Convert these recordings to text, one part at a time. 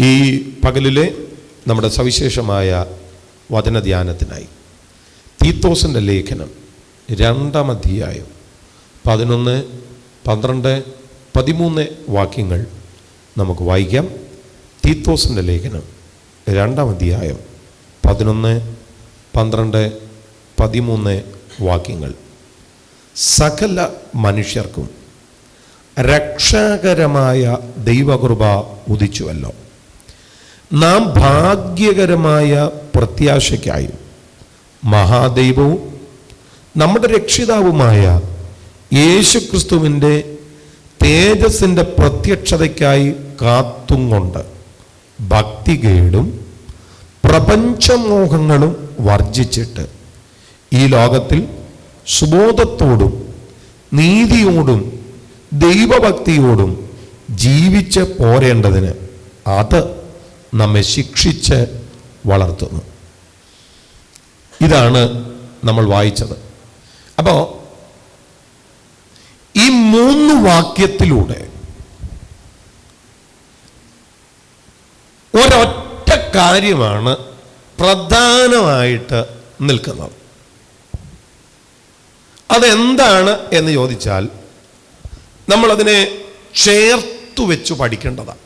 ഈ പകലിലെ നമ്മുടെ സവിശേഷമായ വചനധ്യാനത്തിനായി. തീത്തോസിന്റെ ലേഖനം രണ്ടാം അധ്യായം പതിനൊന്ന് പന്ത്രണ്ട് പതിമൂന്ന് വാക്യങ്ങൾ നമുക്ക് വായിക്കാം. തീത്തോസിന്റെ ലേഖനം രണ്ടാം അധ്യായം പതിനൊന്ന് പന്ത്രണ്ട് പതിമൂന്ന് വാക്യങ്ങൾ. സകല മനുഷ്യർക്കും രക്ഷാകരമായ ദൈവകൃപ ഉദിച്ചുവല്ലോ. നാം ഭാഗ്യകരമായ പ്രത്യാശയ്ക്കായി. മഹാദൈവവും നമ്മുടെ രക്ഷിതാവുമായ യേശുക്രിസ്തുവിന്റെ തേജസ്സിന്റെ പ്രത്യക്ഷതയ്ക്കായി കാത്തും കൊണ്ട് ഭക്തികേടും പ്രപഞ്ചമോഹങ്ങളും വർജിച്ചിട്ട് ഈ ലോകത്തിൽ സുബോധത്തോടും നീതിയോടും ദൈവഭക്തിയോടും ജീവിച്ച് പോരേണ്ടതിന് അത് നമ്മെ ശിക്ഷിച്ച് വളർത്തുന്നു. ഇതാണ് നമ്മൾ വായിച്ചത്. അപ്പോൾ ഈ മൂന്ന് വാക്യത്തിലൂടെ ഒരൊറ്റ കാര്യമാണ് പ്രധാനമായിട്ട് നിൽക്കുന്നത്. അതെന്താണ് എന്ന് ചോദിച്ചാൽ നമ്മളതിനെ ചേർത്തു വെച്ച് പഠിക്കേണ്ടതാണ്.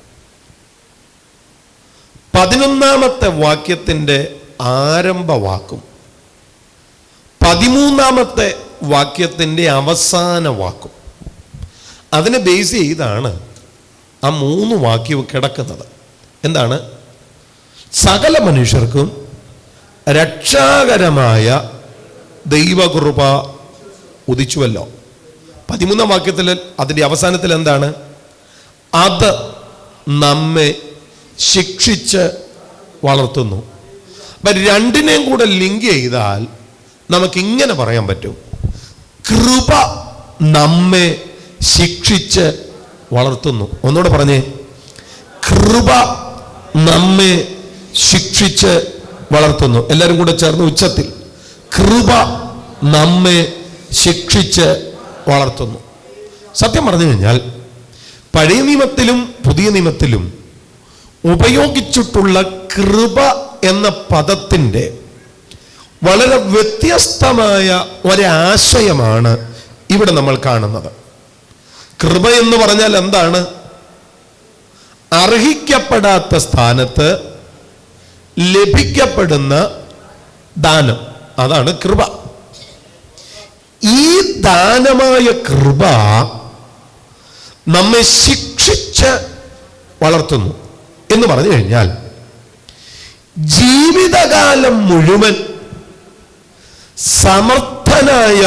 പതിനൊന്നാമത്തെ വാക്യത്തിന്റെ ആരംഭവാക്കും. പതിമൂന്നാമത്തെ വാക്യത്തിന്റെ അവസാന വാക്കും അതിനെ ബേസ് ചെയ്താണ് ആ മൂന്ന് വാക്യവും കിടക്കുന്നത്. എന്താണ്? സകല മനുഷ്യർക്കും രക്ഷാകരമായ ദൈവകൃപ ഉദിച്ചുവല്ലോ. പതിമൂന്നാം വാക്യത്തിൽ അതിന്റെ അവസാനത്തിൽ എന്താണ്? അത് നമ്മെ ശിക്ഷിച്ച് വളർത്തുന്നു. അപ്പം രണ്ടിനെയും കൂടെ ലിങ്ക് ചെയ്താൽ നമുക്കിങ്ങനെ പറയാൻ പറ്റും. കൃപ നമ്മെ ശിക്ഷിച്ച് വളർത്തുന്നു. ഒന്നുകൂടെ പറഞ്ഞേ. കൃപ നമ്മെ ശിക്ഷിച്ച് വളർത്തുന്നു. എല്ലാവരും കൂടെ ചേർന്ന് ഉച്ചത്തിൽ. കൃപ നമ്മെ ശിക്ഷിച്ച് വളർത്തുന്നു. സത്യം പറഞ്ഞു കഴിഞ്ഞാൽ പഴയ നിയമത്തിലും പുതിയ നിയമത്തിലും ഉപയോഗിച്ചിട്ടുള്ള കൃപ എന്ന പദത്തിന്റെ വളരെ വ്യത്യസ്തമായ ഒരാശയമാണ് ഇവിടെ നമ്മൾ കാണുന്നത്. കൃപ എന്ന് പറഞ്ഞാൽ എന്താണ്? അർഹിക്കപ്പെടാത്ത സ്ഥാനത്ത് ലഭിക്കപ്പെടുന്ന ദാനം. അതാണ് കൃപ. ഈ ദാനമായ കൃപ നമ്മെ ശിക്ഷിച്ച് വളർത്തുന്നു. എന്ന് പറഞ്ഞു കഴിഞ്ഞാൽ ജീവിതകാലം മുഴുവൻ സമർത്ഥനായ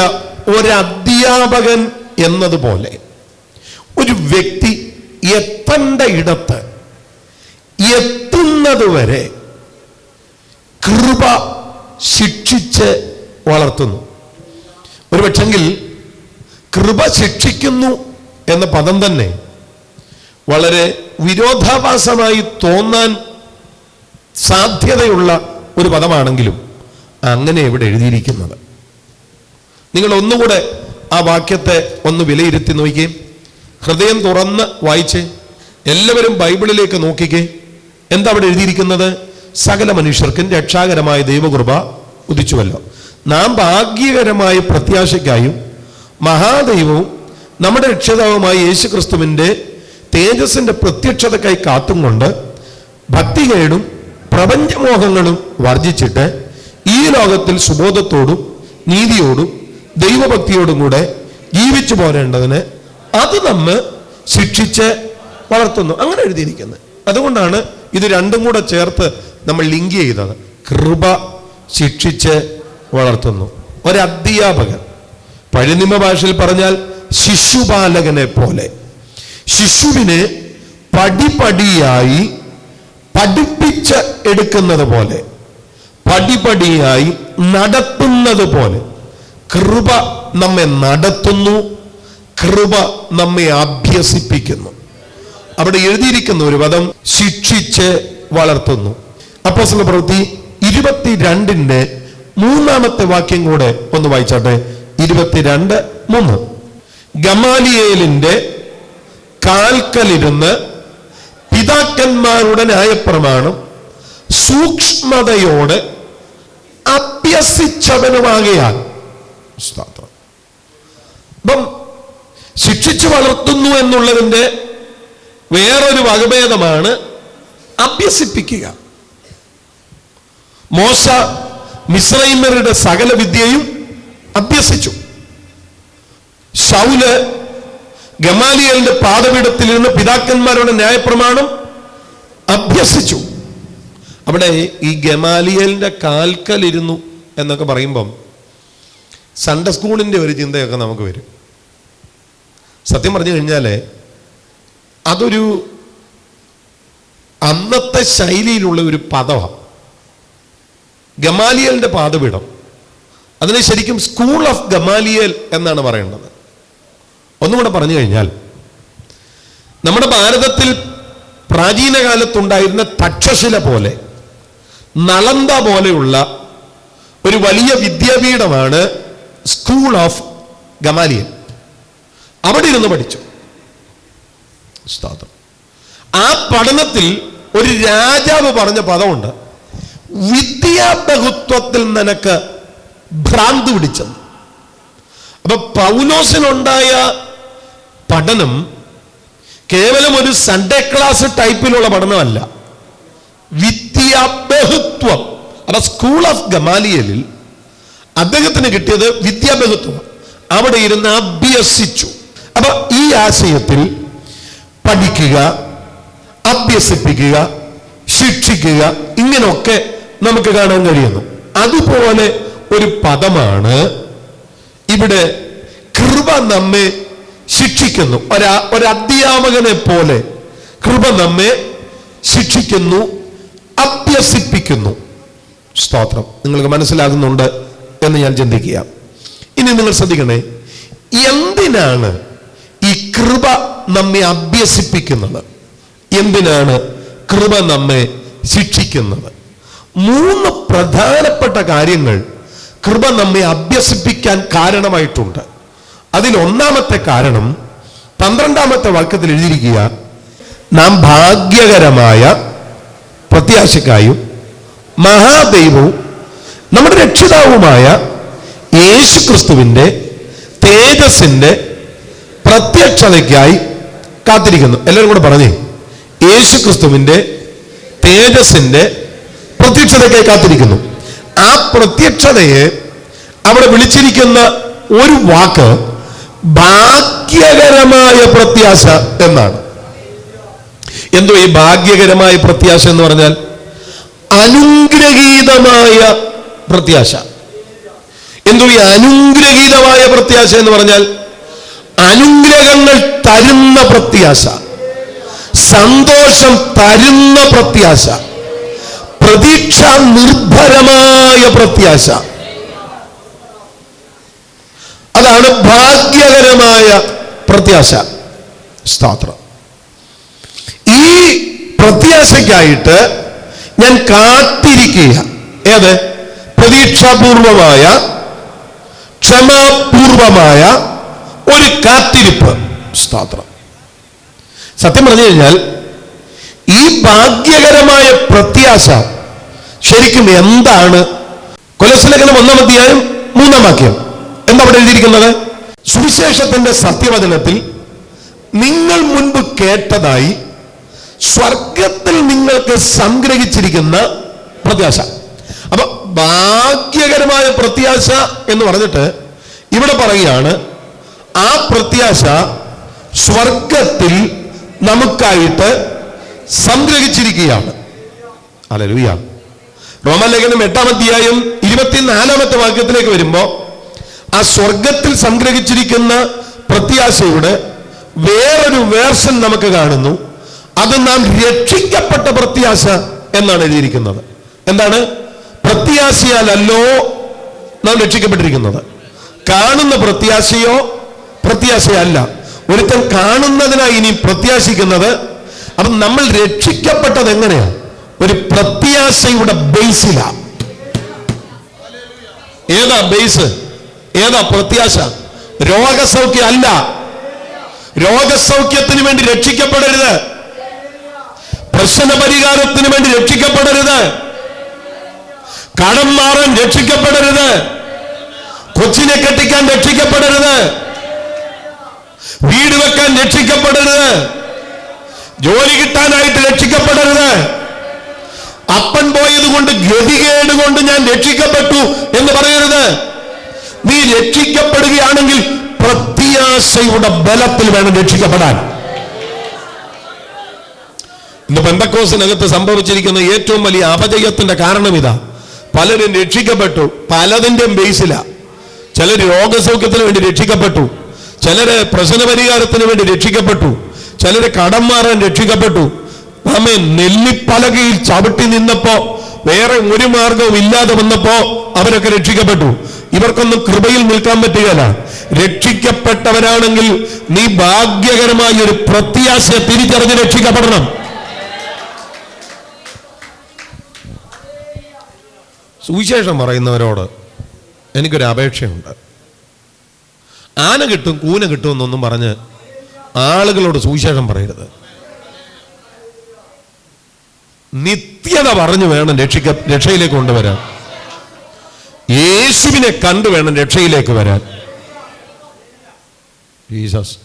ഒരധ്യാപകൻ എന്നതുപോലെ ഒരു വ്യക്തി എത്തേണ്ട ഇടത്ത് എത്തുന്നതുവരെ കൃപ ശിക്ഷിച്ച് വളർത്തുന്നു. ഒരു പക്ഷെങ്കിൽ കൃപ ശിക്ഷിക്കുന്നു എന്ന പദം തന്നെ വളരെ വിരോധാഭാസമായി തോന്നാൻ സാധ്യതയുള്ള ഒരു പദമാണെങ്കിലും അങ്ങനെ ഇവിടെ എഴുതിയിരിക്കുന്നത്. നിങ്ങൾ ഒന്നുകൂടെ ആ വാക്യത്തെ ഒന്ന് വിലയിരുത്തി നോക്കിക്കേ ഹൃദയം തുറന്ന് വായിച്ച്. എല്ലാവരും ബൈബിളിലേക്ക് നോക്കിക്കേ. എന്താ അവിടെ എഴുതിയിരിക്കുന്നത്? സകല മനുഷ്യർക്കും രക്ഷാകരമായ ദൈവകൃപ ഉദിച്ചുവല്ലോ. നാം ഭാഗ്യകരമായ പ്രത്യാശയ്ക്കായും മഹാദൈവവും നമ്മുടെ രക്ഷിതാവുമായ യേശു ക്രിസ്തുവിന്റെ തേജസ്സിന്റെ പ്രത്യക്ഷതക്കായി കാത്തും കൊണ്ട് ഭക്തികേടും പ്രപഞ്ചമോഹങ്ങളും വർജിച്ചിട്ട് ഈ ലോകത്തിൽ സുബോധത്തോടും നീതിയോടും ദൈവഭക്തിയോടും കൂടെ ജീവിച്ചു പോരേണ്ടതിന് അത് നമ്മൾ ശിക്ഷിച്ച് വളർത്തുന്നു. അങ്ങനെ എഴുതിയിരിക്കുന്നത് അതുകൊണ്ടാണ് ഇത് രണ്ടും കൂടെ ചേർത്ത് നമ്മൾ ലിങ്ക് ചെയ്തത്. കൃപ ശിക്ഷിച്ച് വളർത്തുന്നു. ഒരധ്യാപകൻ. പഴനിമ ഭാഷയിൽ പറഞ്ഞാൽ ശിശുപാലകനെ പോലെ. ശിശുവിനെ പടിപടിയായി പഠിപ്പിച്ച് എടുക്കുന്നത് പോലെ പടിപടിയായി നടത്തുന്നത് പോലെ. കൃപ നമ്മെ നടത്തുന്നു കൃപ നമ്മെ അഭ്യസിപ്പിക്കുന്നു. അവിടെ എഴുതിയിരിക്കുന്ന ഒരു പദം ശിക്ഷിച്ച് വളർത്തുന്നു. അപ്പോസ്തല പ്രവൃത്തി ഇരുപത്തിരണ്ടിന്റെ മൂന്നാമത്തെ വാക്യം കൂടെ ഒന്ന് വായിച്ചാട്ടെ. ഇരുപത്തിരണ്ട് മൂന്ന്. ഗമാലിയേലിന്റെ കാൽക്കലിരുന്ന് പിതാക്കന്മാരുടെ ന്യായപ്രമാണം സൂക്ഷ്മതയോടെ അഭ്യസിച്ചവനുമാകയാൽ. അപ്പം ശിക്ഷിച്ചു വളർത്തുന്നു എന്നുള്ളതിന്റെ വേറൊരു വകഭേദമാണ് അഭ്യസിപ്പിക്കുക. മോശ മിശ്രൈമരുടെ സകല വിദ്യയും അഭ്യസിച്ചു. ശൗൽ ഗമാലിയലിന്റെ പാദപീഠത്തിൽ ഇരുന്ന് പിതാക്കന്മാരുടെ ന്യായപ്രമാണം അഭ്യസിച്ചു. അവിടെ ഈ ഗമാലിയലിന്റെ കാൽക്കലിരുന്നു എന്നൊക്കെ പറയുമ്പം സൺഡേ സ്കൂളിന്റെ ഒരു ചിന്തയൊക്കെ നമുക്ക് വരും. സത്യം പറഞ്ഞു കഴിഞ്ഞാൽ അതൊരു അന്നത്തെ ശൈലിയിലുള്ള ഒരു പദമാണ് ഗമാലിയലിന്റെ പാദപീഠം. അതിനെ ശരിക്കും സ്കൂൾ ഓഫ് ഗമാലിയൽ എന്നാണ് പറയേണ്ടത്. ഒന്നുകൂടെ പറഞ്ഞു കഴിഞ്ഞാൽ നമ്മുടെ ഭാരതത്തിൽ പ്രാചീന കാലത്തുണ്ടായിരുന്ന തക്ഷശില പോലെ നളന്ത പോലെയുള്ള ഒരു വലിയ വിദ്യാപീഠമാണ് സ്കൂൾ ഓഫ് ഗമാലിയൻ അവിടെ ഇരുന്ന് പഠിച്ചു. ആ പഠനത്തിൽ ഒരു രാജാവ് പറഞ്ഞ പദമുണ്ട് വിദ്യാബഹുത്വത്തിൽ നിനക്ക് ഭ്രാന്ത് പിടിച്ചെന്ന് അപ്പൊ പൗലോസിനുണ്ടായ പഠനം കേവലം ഒരു സൺഡേ ക്ലാസ് ടൈപ്പിലുള്ള പഠനമല്ല. വിദ്യാബഹുത്വം. അപ്പൊ സ്കൂൾ ഓഫ് ഗമാലിയലിൽ അദ്ദേഹത്തിന് കിട്ടിയത് വിദ്യാബഹുത്വം. അവിടെ ഇരുന്ന് അഭ്യസിച്ചു. അപ്പൊ ഈ ആശയത്തിൽ പഠിക്കുക അഭ്യസിപ്പിക്കുക ശിക്ഷിക്കുക ഇങ്ങനെയൊക്കെ നമുക്ക് കാണാൻ കഴിയുന്നു. അതുപോലെ ഒരു പദമാണ് ഇവിടെ കൃപ നമ്മെ ശിക്ഷിക്കുന്നു. ഒരാ ഒരു അധ്യാപകനെ പോലെ കൃപ നമ്മെ ശിക്ഷിക്കുന്നു അഭ്യസിപ്പിക്കുന്നു. സ്തോത്രം. നിങ്ങൾക്ക് മനസ്സിലാകുന്നുണ്ട് എന്ന് ഞാൻ ചിന്തിക്കുക. ഇനി നിങ്ങൾ ശ്രദ്ധിക്കണേ. എന്തിനാണ് ഈ കൃപ നമ്മെ അഭ്യസിപ്പിക്കുന്നത്? എന്തിനാണ് കൃപ നമ്മെ ശിക്ഷിക്കുന്നത്? മൂന്ന് പ്രധാനപ്പെട്ട കാര്യങ്ങൾ കൃപ നമ്മെ അഭ്യസിപ്പിക്കാൻ കാരണമായിട്ടുണ്ട്. അതിൽ ഒന്നാമത്തെ കാരണം പന്ത്രണ്ടാമത്തെ വാക്യത്തിൽ എഴുതിയിരിക്കുക നാം ഭാഗ്യകരമായ പ്രത്യാശക്കായും മഹാദൈവവും നമ്മുടെ രക്ഷിതാവുമായ യേശു ക്രിസ്തുവിന്റെ തേജസ്സിന്റെ പ്രത്യക്ഷതയ്ക്കായി കാത്തിരിക്കുന്നു. എല്ലാവരും കൂടെ പറഞ്ഞേ യേശു ക്രിസ്തുവിന്റെ തേജസ്സിന്റെ പ്രത്യക്ഷതയ്ക്കായി കാത്തിരിക്കുന്നു. ആ പ്രത്യക്ഷതയെ അവിടെ വിളിച്ചിരിക്കുന്ന ഒരു വാക്ക് ഭാഗ്യകരമായ പ്രത്യാശ എന്നാണ്. എന്തോ ഈ ഭാഗ്യകരമായ പ്രത്യാശ എന്ന് പറഞ്ഞാൽ അനുഗ്രഹീതമായ പ്രത്യാശ. എന്തോ ഈ അനുഗ്രഹീതമായ പ്രത്യാശ എന്ന് പറഞ്ഞാൽ അനുഗ്രഹങ്ങൾ തരുന്ന പ്രത്യാശ സന്തോഷം തരുന്ന പ്രത്യാശ പ്രതീക്ഷ നിർഭരമായ പ്രത്യാശ. അതാണ് ഭാഗ്യകരമായ പ്രത്യാശ. സ്തോത്രം. ഈ പ്രത്യാശയ്ക്കായിട്ട് ഞാൻ കാത്തിരിക്കുക ഏത്? പ്രതീക്ഷാപൂർവമായ ക്ഷമാപൂർവമായ ഒരു കാത്തിരിപ്പ്. സ്തോത്രം. സത്യം പറഞ്ഞു കഴിഞ്ഞാൽ ഈ ഭാഗ്യകരമായ പ്രത്യാശ ശരിക്കും എന്താണ്? കൊലസ്ലേഖനം ഒന്നാം അധ്യായം മൂന്നാം വാക്യം. എന്താ അവിടെ എഴുതിയിരിക്കുന്നത്? സുവിശേഷത്തിന്റെ സത്യവചനത്തിൽ നിങ്ങൾ മുൻപ് കേട്ടതായി സ്വർഗത്തിൽ നിങ്ങൾക്ക് സംഗ്രഹിച്ചിരിക്കുന്ന പ്രത്യാശ. അപ്പൊ ഭാഗ്യകരമായ പ്രത്യാശ എന്ന് പറഞ്ഞിട്ട് ഇവിടെ പറയുകയാണ് ആ പ്രത്യാശ സ്വർഗത്തിൽ നമുക്കായിട്ട് സംഗ്രഹിച്ചിരിക്കുകയാണ്. അലലുയ റോമലേഖനം എട്ടാം അധ്യായം ഇരുപത്തിനാലാമത്തെ വാക്യത്തിലേക്ക് വരുമ്പോ ആ സ്വർഗത്തിൽ സംഗ്രഹിച്ചിരിക്കുന്ന പ്രത്യാശയുടെ വേറൊരു വേർഷൻ നമുക്ക് കാണുന്നു. അത് നാം രക്ഷിക്കപ്പെട്ട പ്രത്യാശ എന്നാണ് എഴുതിയിരിക്കുന്നത്. എന്താണ്? പ്രത്യാശയാലല്ലോ നാം രക്ഷിക്കപ്പെട്ടിരിക്കുന്നത്. കാണുന്ന പ്രത്യാശയോ പ്രത്യാശയല്ല. ഒരുത്തൻ കാണുന്നതിനായി ഇനി പ്രത്യാശിക്കുന്നത്. അപ്പം നമ്മൾ രക്ഷിക്കപ്പെട്ടത് എങ്ങനെയാ? ഒരു പ്രത്യാശയുടെ ബേസിലാ ഏതാ ബേസ് ഏതാ പ്രത്യാശ? രോഗസൗഖ്യം അല്ല രോഗസൗഖ്യത്തിന് വേണ്ടി രക്ഷിക്കപ്പെടരുത്. പ്രശ്ന പരിഹാരത്തിന് വേണ്ടി രക്ഷിക്കപ്പെടരുത്. കടം മാറാൻ രക്ഷിക്കപ്പെടരുത്. കൊച്ചിനെ കെട്ടിക്കാൻ രക്ഷിക്കപ്പെടരുത്. വീട് വെക്കാൻ രക്ഷിക്കപ്പെടരുത്. ജോലി കിട്ടാനായിട്ട് രക്ഷിക്കപ്പെടരുത്. അപ്പൻ പോയത് കൊണ്ട് ഗതികേട് കൊണ്ട് ഞാൻ രക്ഷിക്കപ്പെട്ടു എന്ന് പറയരുത്. നീ രക്ഷിക്കപ്പെടുകയാണെങ്കിൽ പ്രത്യാശയുടെ ബലത്തിൽ വേണം രക്ഷിക്കപ്പെടാൻ. ഇന്ന് ബന്ധക്കോസിനകത്ത് സംഭവിച്ചിരിക്കുന്ന ഏറ്റവും വലിയ അപജയത്തിന്റെ കാരണം ഇതാ പലരും രക്ഷിക്കപ്പെട്ടു പലതിന്റെയും ബേസില. ചിലർ രോഗസൗഖ്യത്തിന് വേണ്ടി രക്ഷിക്കപ്പെട്ടു ചിലര് പ്രശ്ന പരിഹാരത്തിന് വേണ്ടി രക്ഷിക്കപ്പെട്ടു ചിലര് കടം മാറാൻ രക്ഷിക്കപ്പെട്ടു. നമ്മെ നെല്ലിപ്പലകയിൽ ചവിട്ടി നിന്നപ്പോ വേറെ ഒരു മാർഗവും ഇല്ലാതെ വന്നപ്പോ അവരൊക്കെ രക്ഷിക്കപ്പെട്ടു. ഇവർക്കൊന്നും കൃപയിൽ നിൽക്കാൻ പറ്റുകയില്ല. രക്ഷിക്കപ്പെട്ടവരാണെങ്കിൽ നീ ഭാഗ്യകരമായ ഒരു പ്രത്യാശയെ തിരിച്ചറിഞ്ഞ് രക്ഷിക്കപ്പെടണം. സുവിശേഷം പറയുന്നവരോട് എനിക്കൊരു അപേക്ഷയുണ്ട്. ആന കിട്ടും കൂന കിട്ടും എന്നൊന്നും പറഞ്ഞ് ആളുകളോട് സുവിശേഷം പറയരുത്. നിത്യത പറഞ്ഞു വേണം രക്ഷിക്ക രക്ഷയിലേക്ക് കൊണ്ടുവരാൻ. യേശുവിനെ കണ്ടു വേണം രക്ഷയിലേക്ക് വരാൻ. ജീസസ്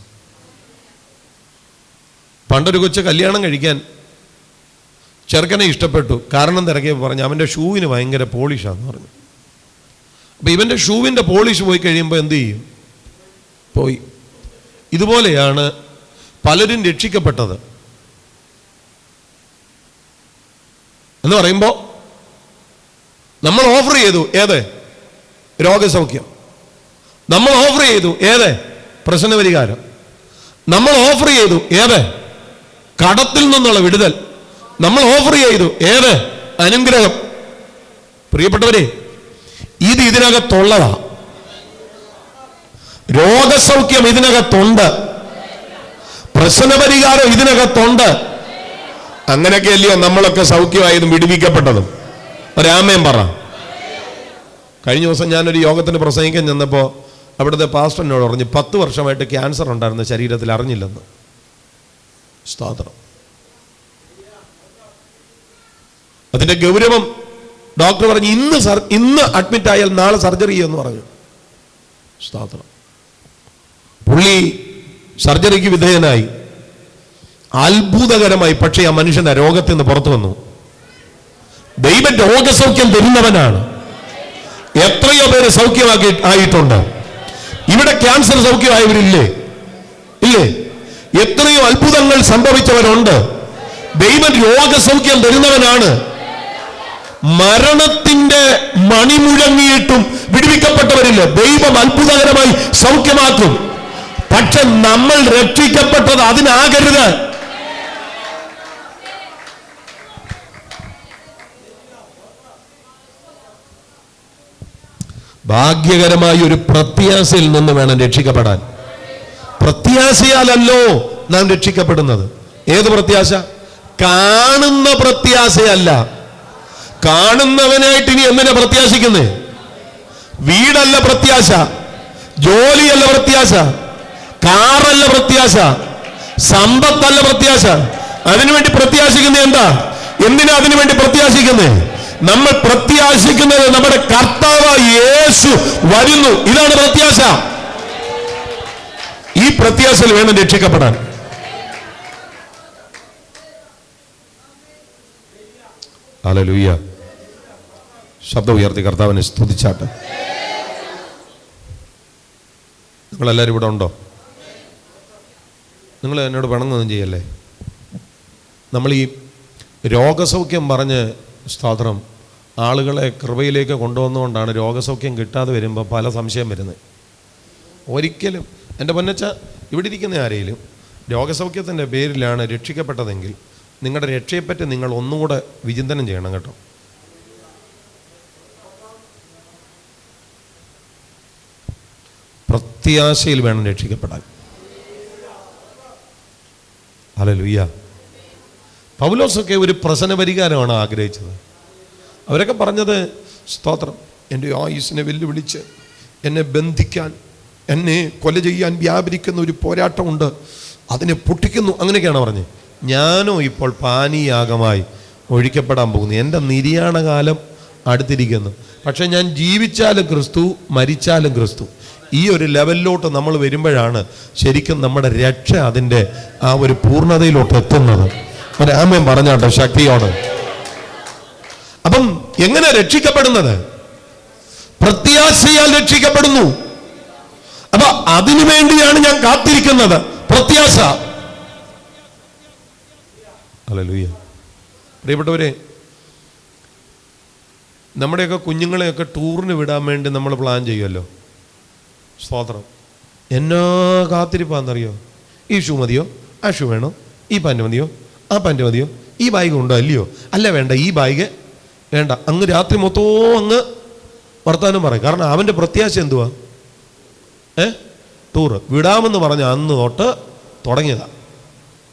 പണ്ടൊരു കൊച്ചു കല്യാണം കഴിക്കാൻ ചെറുക്കനെ ഇഷ്ടപ്പെട്ടു. കാരണം തിരക്കിയപ്പോൾ പറഞ്ഞു അവന്റെ ഷൂവിന് ഭയങ്കര പോളിഷാന്ന് പറഞ്ഞു. അപ്പൊ ഇവന്റെ ഷൂവിന്റെ പോളിഷ് പോയി കഴിയുമ്പോൾ എന്തു ചെയ്യും? പോയി. ഇതുപോലെയാണ് പലരും രക്ഷിക്കപ്പെട്ടത്. എന്ന് പറയുമ്പോൾ നമ്മൾ ഓഫർ ചെയ്തു. ഏത്? രോഗസൗഖ്യം. നമ്മൾ ഓഫർ ചെയ്തു. ഏത്? പ്രശ്നപരിഹാരം. നമ്മൾ ഓഫർ ചെയ്തു. ഏത്? കടത്തിൽ നിന്നുള്ള വിടുതൽ. നമ്മൾ ഓഫർ ചെയ്തു. ഏത്? അനുഗ്രഹം. പ്രിയപ്പെട്ടവരെ ഇത് ഇതിനകത്തുള്ളതാ. രോഗസൗഖ്യം ഇതിനകത്തുണ്ട്. പ്രശ്നപരിഹാരം ഇതിനകത്തുണ്ട്. അങ്ങനെയൊക്കെ അല്ലയോ നമ്മളൊക്കെ സൗഖ്യമായതും വിടുവിക്കപ്പെട്ടതും. ഒരാമയം പറ. കഴിഞ്ഞ ദിവസം ഞാനൊരു യോഗത്തിന് പ്രസംഗിക്കാൻ ചെന്നപ്പോൾ അവിടുത്തെ പാസ്റ്ററിനോട് പറഞ്ഞു പത്ത് വർഷമായിട്ട് ക്യാൻസർ ഉണ്ടായിരുന്നു ശരീരത്തിൽ അറിഞ്ഞില്ലെന്ന്. സ്തോത്രം. അതിന്റെ ഗൗരവം ഡോക്ടർ പറഞ്ഞു ഇന്ന് സർ ഇന്ന് അഡ്മിറ്റ് ആയാൽ നാളെ സർജറി എന്ന് പറഞ്ഞു. സ്തോത്രം. പുള്ളി സർജറിക്ക് വിധേയനായി. അത്ഭുതകരമായി പക്ഷേ ആ മനുഷ്യന്റെ രോഗത്തിൽ നിന്ന് പുറത്തു വന്നു. ദൈവം രോഗസൗഖ്യം തരുന്നവനാണ്. എത്രയോ പേര് സൗഖ്യമാക്കി ആയിട്ടുണ്ട്. ഇവിടെ ക്യാൻസർ സൗഖ്യമായവരില്ലേ? ഇല്ലേ? എത്രയോ അത്ഭുതങ്ങൾ സംഭവിച്ചവരുണ്ട്. ദൈവം രോഗസൗഖ്യം തരുന്നവനാണ്. മരണത്തിന്റെ മണി മുഴങ്ങിയിട്ടും വിടുവിക്കപ്പെട്ടവരില്ല. ദൈവം അത്ഭുതകരമായി സൗഖ്യമാക്കും. പക്ഷെ നമ്മൾ രക്ഷിക്കപ്പെട്ടത് അതിനാകരുത്. ഭാഗ്യകരമായ ഒരു പ്രത്യാശയിൽ നിന്ന് വേണം രക്ഷിക്കപ്പെടാൻ. പ്രത്യാശയാലല്ലോ നാം രക്ഷിക്കപ്പെടുന്നത്. ഏത് പ്രത്യാശ? കാണുന്ന പ്രത്യാശയല്ല. കാണുന്നവനായിട്ട് ഇനി എന്തിനാ പ്രത്യാശിക്കുന്നേ? വീടല്ല പ്രത്യാശ. ജോലിയല്ല പ്രത്യാശ. കാറല്ല പ്രത്യാശ. സമ്പത്തല്ല പ്രത്യാശ. അതിനുവേണ്ടി പ്രത്യാശിക്കുന്നത് എന്താ? എന്തിനാ അതിനുവേണ്ടി പ്രത്യാശിക്കുന്നത് നമ്മൾ പ്രത്യാശിക്കുന്നത് നമ്മുടെ കർത്താവ് യേശു വരുന്നു. ഇതാണ് പ്രത്യാശ. ഈ പ്രത്യാശയിൽ വേണം രക്ഷിക്കപ്പെടാൻ. ഹല്ലേലൂയ. ശബ്ദം ഉയർത്തി കർത്താവിനെ സ്തുതിച്ചാട്ട്. നിങ്ങളെല്ലാവരും ഇവിടെ ഉണ്ടോ? നിങ്ങൾ എന്നോട് പണങ്ങൊന്നും ചെയ്യല്ലേ? നമ്മൾ ഈ രോഗസൗഖ്യം പറഞ്ഞ് സ്തോത്രം ആളുകളെ കൃപയിലേക്ക് കൊണ്ടുവന്നുകൊണ്ടാണ് രോഗസൗഖ്യം കിട്ടാതെ വരുമ്പോൾ പല സംശയം വരുന്നത്. ഒരിക്കലും എന്റെ പൊന്നച്ച ഇവിടെ ഇരിക്കുന്ന ആരെങ്കിലും രോഗസൗഖ്യത്തിന്റെ പേരിലാണ് രക്ഷിക്കപ്പെട്ടതെങ്കിൽ നിങ്ങളുടെ രക്ഷയെപ്പറ്റി നിങ്ങൾ ഒന്നുകൂടെ വിചിന്തനം ചെയ്യണം കേട്ടോ. പ്രത്യാശയിൽ വേണം രക്ഷിക്കപ്പെടാൻ. അല്ല ഹല്ലേലൂയ പൗലോസൊക്കെ ഒരു പ്രശ്ന പരിഹാരമാണ് ആഗ്രഹിച്ചത്. അവരൊക്കെ പറഞ്ഞത് സ്തോത്രം എന്റെ ആയുസിനെ വെല്ലുവിളിച്ച് എന്നെ ബന്ധിക്കാൻ എന്നെ കൊല ചെയ്യാൻ വ്യാപരിക്കുന്ന ഒരു പോരാട്ടമുണ്ട്. അതിനെ പൊട്ടിക്കുന്നു. അങ്ങനെയൊക്കെയാണ് പറഞ്ഞത് ഞാനോ ഇപ്പോൾ പാനീയാഗമായി ഒഴിക്കപ്പെടാൻ പോകുന്നു. എന്റെ നിര്യാണകാലം അടുത്തിരിക്കുന്നു. പക്ഷേ ഞാൻ ജീവിച്ചാലും ക്രിസ്തു മരിച്ചാലും ക്രിസ്തു. ഈ ഒരു ലെവലിലോട്ട് നമ്മൾ വരുമ്പോഴാണ് ശരിക്കും നമ്മുടെ രക്ഷ അതിന്റെ ആ ഒരു പൂർണതയിലോട്ട് എത്തുന്നത്. ഒരാമയം പറഞ്ഞാട്ടോ ശക്തിയോട്. എങ്ങനെ രക്ഷിക്കപ്പെടുന്നത്? പ്രത്യാശയാൽ രക്ഷിക്കപ്പെടുന്നു. അപ്പൊ അതിനു വേണ്ടിയാണ് ഞാൻ കാത്തിരിക്കുന്നത്. പ്രത്യാശ. പ്രിയപ്പെട്ടവരെ നമ്മുടെയൊക്കെ കുഞ്ഞുങ്ങളെയൊക്കെ ടൂറിന് വിടാൻ വേണ്ടി നമ്മൾ പ്ലാൻ ചെയ്യുമല്ലോ. സ്തോത്രം എന്നാ കാത്തിരിപ്പാന്നറിയോ? ഈ ഷൂ മതിയോ? ആ ഷൂ വേണോ? ഈ പാന്റ് മതിയോ? ആ പാന്റ് മതിയോ? ഈ ബാഗ് ഉണ്ടോ? അല്ലയോ? അല്ല വേണ്ട. ഈ ബാഗ് വേണ്ട. അങ്ങ് രാത്രി മൊത്തവും അങ്ങ് വർത്താനം പറയും. കാരണം അവന്റെ പ്രത്യാശ എന്തുവാ? ഏ? ടൂറ്. വിടാമെന്ന് പറഞ്ഞ അന്ന് തൊട്ട് തുടങ്ങിയതാ.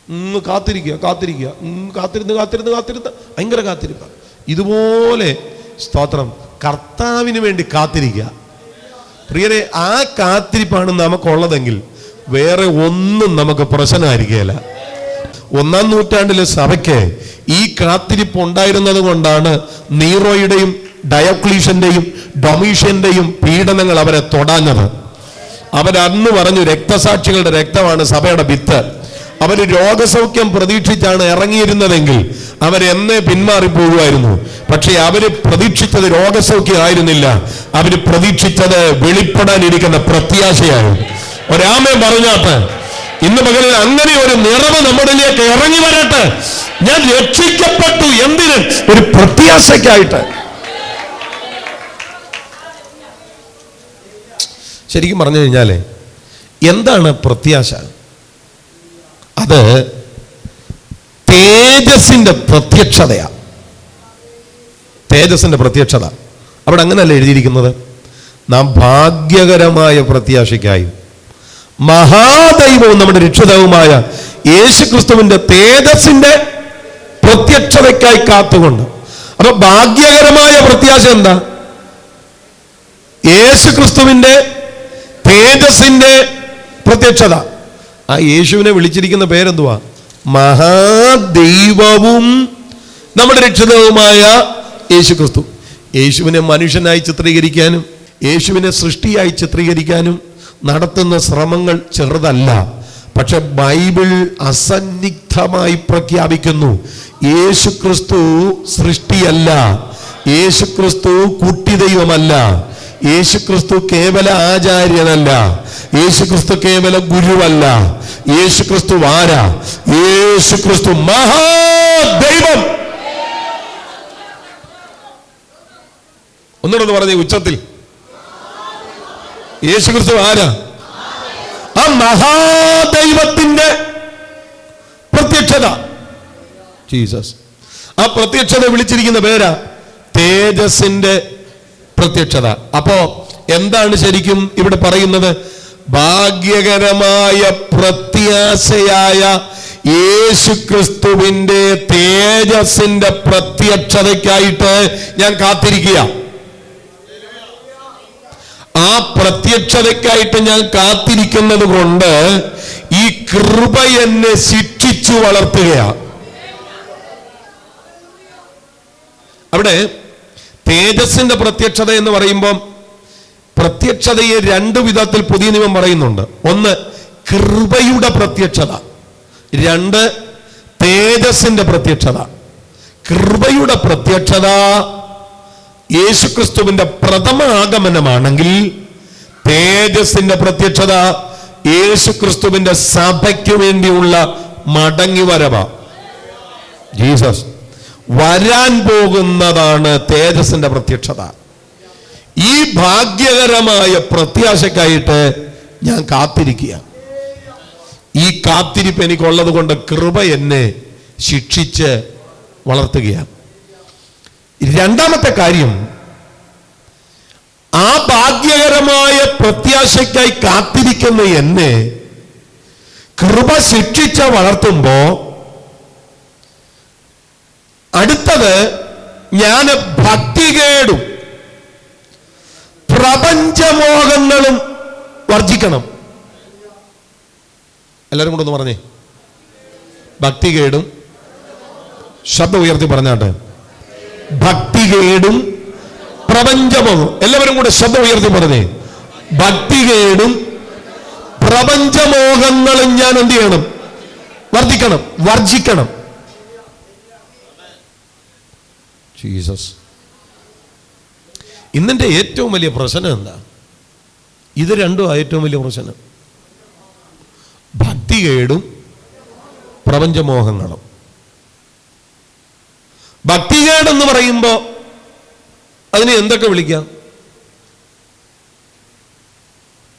ഇന്ന് കാത്തിരിക്കുക കാത്തിരിക്കുക. കാത്തിരുന്ന് കാത്തിരുന്ന് കാത്തിരുന്ന്. ഭയങ്കര കാത്തിരിപ്പ. ഇതുപോലെ സ്തോത്രം കർത്താവിന് വേണ്ടി കാത്തിരിക്കുക. പ്രിയരെ ആ കാത്തിരിപ്പാണ് നമുക്കുള്ളതെങ്കിൽ വേറെ ഒന്നും നമുക്ക് പ്രശ്നമായിരിക്കുകയില്ല. ഒന്നാം നൂറ്റാണ്ടിലെ സഭയ്ക്ക് ഈ കാത്തിരിപ്പ് ഉണ്ടായിരുന്നത് കൊണ്ടാണ് നീറോയുടെയും ഡയോക്ലീഷന്റെയും ഡൊമീഷ്യന്റെയും പീഡനങ്ങൾ അവരെ തൊടാഞ്ഞത്. അവരന്ന് പറഞ്ഞു രക്തസാക്ഷികളുടെ രക്തമാണ് സഭയുടെ വിത്ത് അവർ രോഗസൗഖ്യം പ്രതീക്ഷിച്ചാണ് ഇറങ്ങിയിരുന്നതെങ്കിൽ അവരെന്നെ പിന്മാറിപ്പോകുമായിരുന്നു പക്ഷേ അവർ പ്രതീക്ഷിച്ചത് രോഗസൗഖ്യം ആയിരുന്നില്ല. അവർ പ്രതീക്ഷിച്ചത് വെളിപ്പെടാനിരിക്കുന്ന പ്രത്യാശയായിരുന്നു. ഒരാമേ പറഞ്ഞാട്ട് ഇന്ന് പകലിൽ അങ്ങനെ ഒരു നിറവ് നമ്മളിലേക്ക് ഇറങ്ങി വരട്ടെ. ഞാൻ രക്ഷിക്കപ്പെട്ടു എന്തിന്? ഒരു പ്രത്യാശയ്ക്കായിട്ട്. ശരിക്കും പറഞ്ഞു കഴിഞ്ഞാലേ എന്താണ് പ്രത്യാശ? അത് തേജസിന്റെ പ്രത്യക്ഷതയാ. തേജസിന്റെ പ്രത്യക്ഷത. അവിടെ അങ്ങനെയല്ല എഴുതിയിരിക്കുന്നത്? നാം ഭാഗ്യകരമായ പ്രത്യാശയ്ക്കായും മഹാദൈവവും നമ്മുടെ രക്ഷിതാവുമായ യേശുക്രിസ്തുവിന്റെ തേജസിന്റെ പ്രത്യക്ഷതയ്ക്കായി കാത്തുകൊണ്ട്. അപ്പൊ ഭാഗ്യകരമായ പ്രത്യാശ എന്താ? യേശുക്രിസ്തുവിന്റെ തേജസിന്റെ പ്രത്യക്ഷത. ആ യേശുവിനെ വിളിച്ചിരിക്കുന്ന പേരെന്തുവാ? മഹാദൈവവും നമ്മുടെ രക്ഷിതാവുമായ യേശുക്രിസ്തു. യേശുവിനെ മനുഷ്യനായി ചിത്രീകരിക്കാനും യേശുവിനെ സൃഷ്ടിയായി ചിത്രീകരിക്കാനും നടത്തുന്ന ശ്രമങ്ങൾ ചെറുതല്ല. പക്ഷെ ബൈബിൾ അസന്നിഗ്ധമായി പ്രഖ്യാപിക്കുന്നു. യേശു ക്രിസ്തു സൃഷ്ടിയല്ല. യേശു ക്രിസ്തു കുട്ടിദൈവമല്ല. യേശു ക്രിസ്തു കേവല ആചാര്യനല്ല. യേശു ക്രിസ്തു കേവല ഗുരുവല്ല. യേശു യേശുക്രിസ്തു ആരാ? യേശുക്രിസ്തു മഹാദൈവം. ഒന്നുകൂടെ പറഞ്ഞു ഉച്ചത്തിൽ. യേശുക്രിസ്തു ആരാ? ആ മഹാദൈവത്തിന്റെ പ്രത്യക്ഷത. ജീസസ്. ആ പ്രത്യക്ഷത വിളിച്ചിരിക്കുന്ന പേരാ? തേജസിന്റെ പ്രത്യക്ഷത. അപ്പോ എന്താണ് ശരിക്കും ഇവിടെ പറയുന്നത്? ഭാഗ്യകരമായ പ്രത്യാശയായ യേശുക്രിസ്തുവിന്റെ തേജസിന്റെ പ്രത്യക്ഷതയ്ക്കായിട്ട് ഞാൻ കാത്തിരിക്കുക ആ പ്രത്യക്ഷതയ്ക്കായിട്ട് ഞാൻ കാത്തിരിക്കുന്നത് കൊണ്ട് ഈ കൃപ എന്നെ ശിക്ഷിച്ചു വളർത്തുകയാണ് അവിടെ തേജസ്സിന്റെ പ്രത്യക്ഷത എന്ന് പറയുമ്പം പ്രത്യക്ഷതയെ രണ്ട് വിധത്തിൽ പുതിയ നിയമം പറയുന്നുണ്ട്. ഒന്ന് കൃപയുടെ പ്രത്യക്ഷത രണ്ട് തേജസ്സിന്റെ പ്രത്യക്ഷത. കൃപയുടെ പ്രത്യക്ഷത യേശുക്രിസ്തുവിന്റെ പ്രഥമ ആഗമനമാണെങ്കിൽ തേജസിന്റെ പ്രത്യക്ഷത യേശുക്രിസ്തുവിന്റെ സഭയ്ക്ക് വേണ്ടിയുള്ള മടങ്ങി വരവാ ജീസസ് വരാൻ പോകുന്നതാണ് തേജസിന്റെ പ്രത്യക്ഷത. ഈ ഭാഗ്യകരമായ പ്രത്യാശക്കായിട്ട് ഞാൻ കാത്തിരിക്കുക ഈ കാത്തിരിപ്പ് എനിക്കുള്ളത് കൊണ്ട് കൃപ എന്നെ ശിക്ഷിച്ച് വളർത്തുകയാണ്. രണ്ടാമത്തെ കാര്യം. ആ ഭാഗ്യകരമായ പ്രത്യാശയ്ക്കായി കാത്തിരിക്കുന്ന എന്നെ കൃപ ശിക്ഷിച്ച വളർത്തുമ്പോ അടുത്തത് ഞാൻ ഭക്തികേടും പ്രപഞ്ചമോഹങ്ങളും വർജിക്കണം. എല്ലാവരും കൂടെ ഒന്ന് പറഞ്ഞേ. ഭക്തികേടും ശബ്ദം ഉയർത്തി പറഞ്ഞാട്ടെ. ഭക്തികേടും പ്രപഞ്ചമോ. എല്ലാവരും കൂടെ ശബ്ദം ഉയർത്തി പറഞ്ഞേ. ഭക്തികേടും പ്രപഞ്ചമോഹങ്ങളും ഞാൻ എന്ത് ചെയ്യണം? വർദ്ധിക്കണം വർജിക്കണം. ജീസസ്. ഇന്നിന്റെ ഏറ്റവും വലിയ പ്രശ്നം എന്താ? ഇത് രണ്ടും ഏറ്റവും വലിയ പ്രശ്നം. ഭക്തികേടും പ്രപഞ്ചമോഹങ്ങളും. ഭക്തികേടെന്ന് പറയുമ്പോ അതിനെ എന്തൊക്കെ വിളിക്കാം?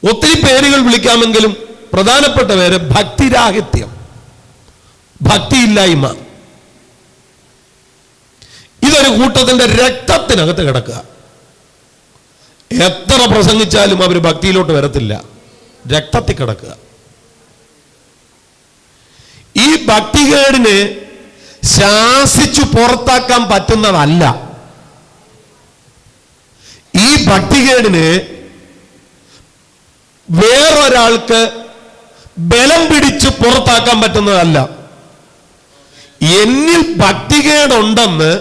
ഒത്തിരി പേരുകൾ വിളിക്കാമെങ്കിലും പ്രധാനപ്പെട്ട പേര് ഭക്തിരാഹിത്യം. ഭക്തിയില്ലായ്മ. ഇതൊരു കൂട്ടത്തിന്റെ രക്തത്തിനകത്ത് കിടക്കുക. എത്ര പ്രസംഗിച്ചാലും അവർ ഭക്തിയിലോട്ട് വരത്തില്ല. രക്തത്തിൽ കിടക്കുക. ഈ ഭക്തികേടിനെ ശാസിച്ചു പുറത്താക്കാൻ പറ്റുന്നതല്ല. ഈ പട്ടികേടിന് വേറൊരാൾക്ക് ബലം പിടിച്ച് പുറത്താക്കാൻ പറ്റുന്നതല്ല. എന്നിൽ ഭക്തികേടുണ്ടെന്ന്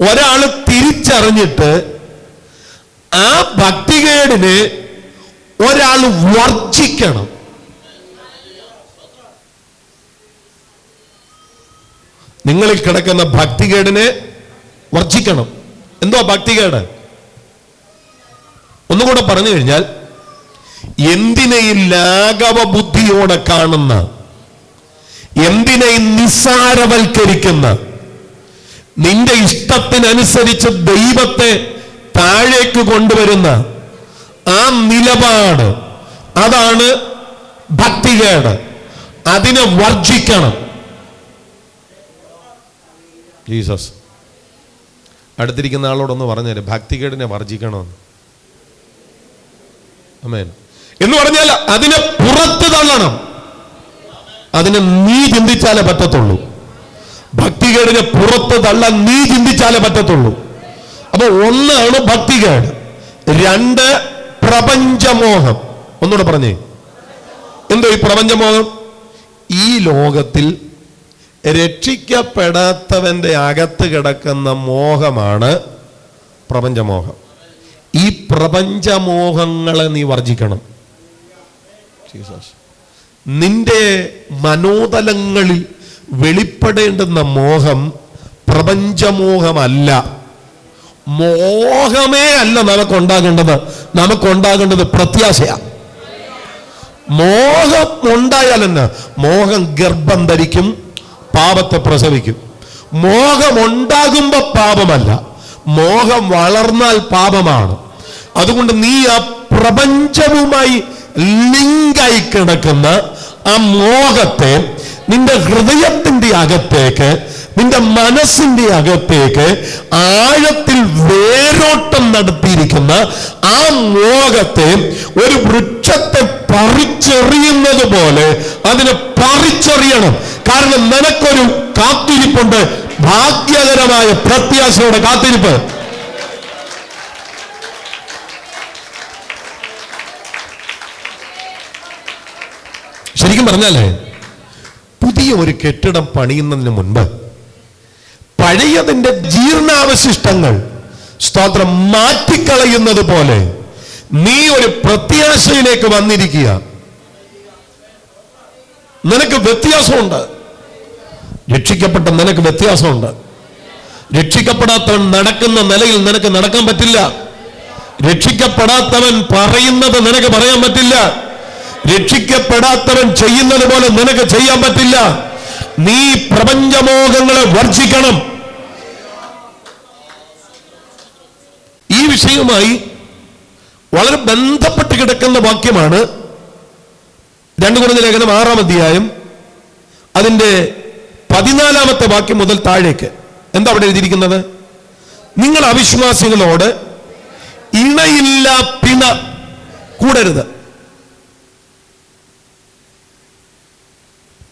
ഒരാൾ തിരിച്ചറിഞ്ഞിട്ട് ആ ഭക്തികേടിനെ ഒരാൾ വർജിക്കണം നിങ്ങളിൽ കിടക്കുന്ന ഭക്തികേടിനെ വർജിക്കണം എന്തോ ഭക്തികേട്? ഒന്നുകൂടെ പറഞ്ഞു കഴിഞ്ഞാൽ എന്തിനെയും ലാഘവ ബുദ്ധിയോടെ കാണുന്ന എന്തിനെയും നിസ്സാരവൽക്കരിക്കുന്ന നിന്റെ ഇഷ്ടത്തിനനുസരിച്ച് ദൈവത്തെ താഴേക്ക് കൊണ്ടുവരുന്ന ആ നിലപാട് അതാണ് ഭക്തികേട്. അതിനെ വർജിക്കണം ജീസസ്. അടുത്തിരിക്കുന്ന ആളോടൊന്ന് പറഞ്ഞേരെ ഭക്തികേടിനെ വർജിക്കണമെന്ന് അമേൻ എന്ന് പറഞ്ഞാൽ അതിനെ പുറത്ത് തള്ളണം. അതിനെ നീ ചിന്തിച്ചാലേ പറ്റത്തുള്ളൂ. ഭക്തികേടിനെ പുറത്ത് തള്ളാൻ നീ ചിന്തിച്ചാലേ പറ്റത്തുള്ളൂ. അപ്പൊ ഒന്നാണ് ഭക്തികേട് രണ്ട് പ്രപഞ്ചമോഹം. ഒന്നുകൂടെ പറഞ്ഞേ. എന്തോ ഈ പ്രപഞ്ചമോഹം? ഈ ലോകത്തിൽ രക്ഷിക്കപ്പെടാത്തവന്റെ അകത്ത് കിടക്കുന്ന മോഹമാണ് പ്രപഞ്ചമോഹം. ഈ പ്രപഞ്ചമോഹങ്ങളെ നീ വർജിക്കണം. നിന്റെ മനോതലങ്ങളിൽ വെളിപ്പെടേണ്ടുന്ന മോഹം പ്രപഞ്ചമോഹമല്ല. മോഹമേ അല്ല നമുക്കുണ്ടാകേണ്ടത്. നമുക്കുണ്ടാകേണ്ടത് പ്രത്യാശയാണ് മോഹം ഉണ്ടായാലെന്ന്? മോഹം ഗർഭം ധരിക്കും. പാപത്തെ പ്രസവിക്കും. മോഹമുണ്ടാകുമ്പോൾ പാപമല്ല. മോഹം വളർന്നാൽ പാപമാണ്. അതുകൊണ്ട് നീ ആ പ്രപഞ്ചവുമായി ലിങ്കായി കിടക്കുന്ന ആ മോഹത്തെ നിന്റെ ഹൃദയത്തിന്റെ അകത്തേക്ക് നിന്റെ മനസ്സിന്റെ അകത്തേക്ക് ആഴത്തിൽ വേരോട്ടം നടത്തിയിരിക്കുന്ന ആ മോഹത്തെ ഒരു വൃക്ഷത്തെ പറിച്ചെറിയുന്നത് പോലെ അതിനെ പറിച്ചെറിയണം. കാരണം നിനക്കൊരു കാത്തിരിപ്പുണ്ട്. ഭാഗ്യകരമായ പ്രത്യാശയുടെ കാത്തിരിപ്പ്. ശരിക്കും പറഞ്ഞാലേ പുതിയ ഒരു കെട്ടിടം പണിയുന്നതിന് മുൻപ് പഴയതിന്റെ ജീർണാവശിഷ്ടങ്ങൾ സ്തോത്രം മാറ്റിക്കളയുന്നത് പോലെ നീ ഒരു പ്രത്യാശയിലേക്ക് വന്നിരിക്കുക. നിനക്ക് വ്യത്യാസമുണ്ട്. രക്ഷിക്കപ്പെട്ട നിനക്ക് വ്യത്യാസമുണ്ട്. രക്ഷിക്കപ്പെടാത്തവൻ നടക്കുന്ന നിലയിൽ നിനക്ക് നടക്കാൻ പറ്റില്ല. രക്ഷിക്കപ്പെടാത്തവൻ പറയുന്നത് നിനക്ക് പറയാൻ പറ്റില്ല. രക്ഷിക്കപ്പെടാത്തവൻ ചെയ്യുന്നത് പോലെ നിനക്ക് ചെയ്യാൻ പറ്റില്ല. നീ പ്രപഞ്ചമോഹങ്ങളെ വർജിക്കണം. ഈ വിഷയവുമായി വളരെ ബന്ധപ്പെട്ട് കിടക്കുന്ന വാക്യമാണ് രണ്ടു കുറഞ്ഞ ലേഖനം ആറാം അധ്യായം അതിന്റെ പതിനാലാമത്തെ വാക്യം മുതൽ താഴേക്ക്. എന്താ അവിടെ എഴുതിയിരിക്കുന്നത്? നിങ്ങൾ അവിശ്വാസികളോട് ഇണയില്ല പിണ കൂടരുത്.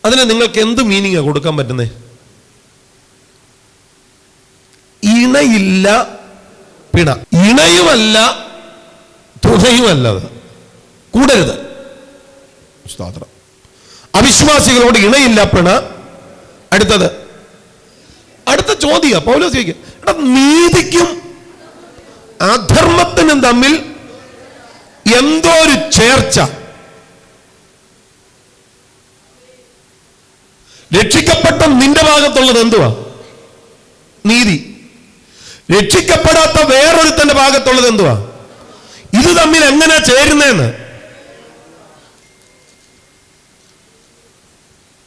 അതിന് നിങ്ങൾക്ക് എന്ത് മീനിങ്ങാ കൊടുക്കാൻ പറ്റുന്നേ? ഇണയില്ല പിണ. ഇണയുമല്ല തുണയുമല്ല അത്. കൂടരുത്. അവിശ്വാസികളോട് ഇണയില്ല പിണ അടുത്തത്. അടുത്ത ചോദ്യം പൗലോസ് ചോദിക്കുക എടാ നീതിക്കും അധർമ്മത്തിനും തമ്മിൽ എന്തോ ഒരു ചേർച്ച. രക്ഷിക്കപ്പെട്ട നിന്റെ ഭാഗത്തുള്ളത് എന്തുവാ? നീതി. രക്ഷിക്കപ്പെടാത്ത വേറൊരുത്തന്റെ ഭാഗത്തുള്ളത് എന്തുവാ? ഇത് തമ്മിൽ എങ്ങനെ ചേരുന്നതെന്ന്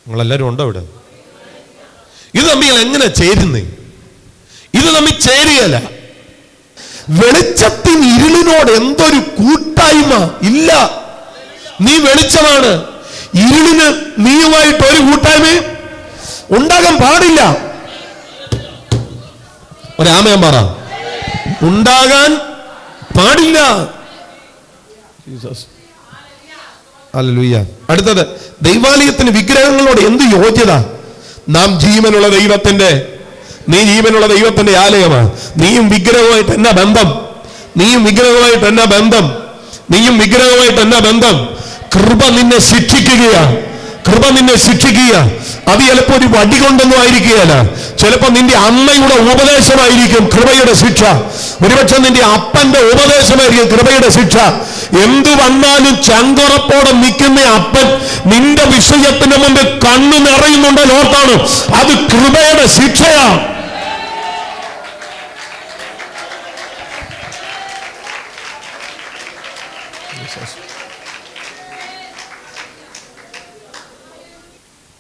നിങ്ങളെല്ലാരും ഉണ്ടോ ഇവിടെ? ഇത് തമ്മിൽ എങ്ങനെ ചേരുന്നേ? ഇത് തമ്മിൽ ചേരുകയല്ല. വെളിച്ചത്തിന് ഇരുളിനോട് എന്തൊരു കൂട്ടായ്മ? ഇല്ല. നീ വെളിച്ചമാണ്. ഇരുളിന് നീയുമായിട്ട് ഒരു കൂട്ടായ്മയും ഉണ്ടാകാൻ പാടില്ല. ഒരാമയം പറ. ഉണ്ടാകാൻ പാടില്ല. അടുത്തത് ദൈവാലയത്തിന് വിഗ്രഹങ്ങളോട് എന്ത് യോഗ്യത? നാം ജീവനുള്ള ദൈവത്തിന്റെ നീ ജീവനുള്ള ദൈവത്തിന്റെ ആലയമാണ്. നീയും വിഗ്രഹവുമായിട്ട് എന്നാ ബന്ധം? നീയും വിഗ്രഹവുമായിട്ട് എന്നാ ബന്ധം? നീയും വിഗ്രഹവുമായിട്ട് എന്നാ ബന്ധം? കൃപ നിന്നെ ശിക്ഷിക്കുകയാ കൃപ നിന്നെ ശിക്ഷിക്കുക അത് ചിലപ്പോ ഒരു വടി കൊണ്ടൊന്നും ആയിരിക്കുകയല്ല. ചിലപ്പോ നിന്റെ അമ്മയുടെ ഉപദേശമായിരിക്കും കൃപയുടെ ശിക്ഷ. ഒരുപക്ഷെ നിന്റെ അപ്പന്റെ ഉപദേശമായിരിക്കും കൃപയുടെ ശിക്ഷ. എന്തു വന്നാലും ചങ്കുറപ്പോടെ നിൽക്കുന്ന അപ്പൻ നിന്റെ വിഷയത്തിന് മുമ്പ് കണ്ണു നിറയുന്നുണ്ടല്ലോ ഓർത്താണ്. അത് കൃപയുടെ ശിക്ഷയാണ്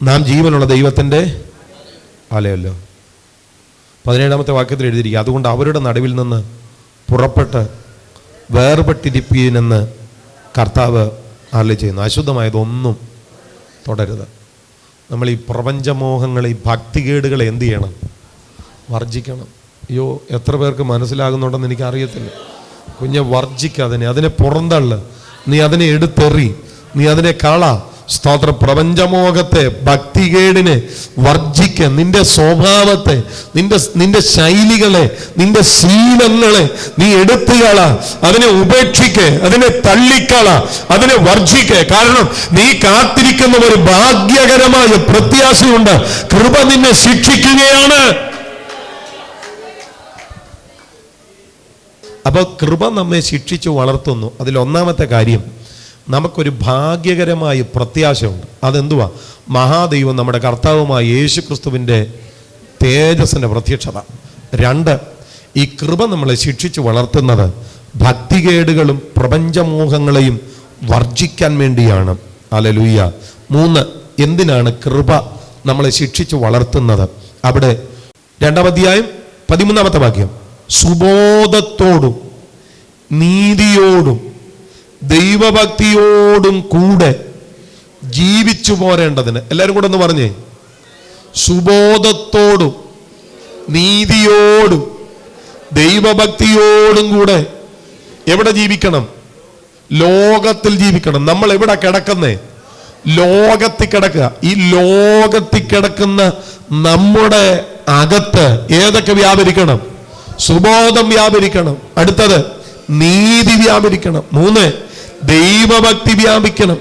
നാം ജീവനുള്ള ദൈവത്തിന്റെ ആലയല്ലോ. പതിനേഴാമത്തെ വാക്യത്തിൽ എഴുതിയിരിക്കുക അതുകൊണ്ട് അവരുടെ നടുവിൽ നിന്ന് പുറപ്പെട്ട് വേർപെട്ടിരിപ്പീനെന്ന് കർത്താവ് അരളി ചെയ്യുന്നു. അശുദ്ധമായതൊന്നും തുടരുത്. നമ്മൾ ഈ പ്രപഞ്ചമോഹങ്ങളെ ഈ ഭക്തികേടുകളെ എന്ത് ചെയ്യണം? വർജിക്കണം അയ്യോ എത്ര പേർക്ക് മനസ്സിലാകുന്നുണ്ടെന്ന് എനിക്ക് അറിയത്തില്ല കുഞ്ഞെ വർജിക്കാതിനെ അതിനെ പുറന്തള്ള്. നീ അതിനെ എടുത്തെറി. നീ അതിനെ കള. സ്തോത്ര പ്രപഞ്ചമോഹത്തെ ഭക്തികേടിനെ വർജിക്ക നിന്റെ സ്വഭാവത്തെ നിന്റെ നിന്റെ ശൈലികളെ നിന്റെ ശീലങ്ങളെ നീ എടുത്തുകള അതിനെ ഉപേക്ഷിക്ക അതിനെ തള്ളിക്കള അതിനെ വർജിക്ക കാരണം നീ കാത്തിരിക്കുന്ന ഒരു ഭാഗ്യകരമായ പ്രത്യാശയുണ്ട്. കൃപ നിന്നെ ശിക്ഷിക്കുകയാണ്. അപ്പോൾ കൃപ നമ്മെ ശിക്ഷിച്ചു വളർത്തുന്നു. അതിൽ ഒന്നാമത്തെ കാര്യം നമുക്കൊരു ഭാഗ്യകരമായ പ്രത്യാശയുണ്ട്. അതെന്തുവാ? മഹാദൈവം നമ്മുടെ കർത്താവുമായ യേശു ക്രിസ്തുവിന്റെ തേജസ്സിന്റെ പ്രത്യക്ഷത. രണ്ട് ഈ കൃപ നമ്മളെ ശിക്ഷിച്ചു വളർത്തുന്നത് ഭക്തികേടുകളും പ്രപഞ്ചമോഹങ്ങളെയും വർജിക്കാൻ വേണ്ടിയാണ്. അലലുയ്യ മൂന്ന് എന്തിനാണ് കൃപ നമ്മളെ ശിക്ഷിച്ചു വളർത്തുന്നത്? അവിടെ രണ്ടാം അധ്യായം പതിമൂന്നാമത്തെ വാക്യം. സുബോധത്തോടും നീതിയോടും ദൈവഭക്തിയോടും കൂടെ ജീവിച്ചു പോരേണ്ടതിന്. എല്ലാവരും കൂടെ ഒന്ന് പറഞ്ഞേ. സുബോധത്തോടും നീതിയോടും ദൈവഭക്തിയോടും കൂടെ എവിടെ ജീവിക്കണം? ലോകത്തിൽ ജീവിക്കണം. നമ്മൾ എവിടെ കിടക്കുന്നേ? ലോകത്തിൽ കിടക്കുക. ഈ ലോകത്തിൽ കിടക്കുന്ന നമ്മുടെ അകത്ത് ഏതൊക്കെ വ്യാപരിക്കണം? സുബോധം വ്യാപരിക്കണം. അടുത്തത് നീതി വ്യാപരിക്കണം. മൂന്ന് ദൈവഭക്തി വ്യാപിക്കണം.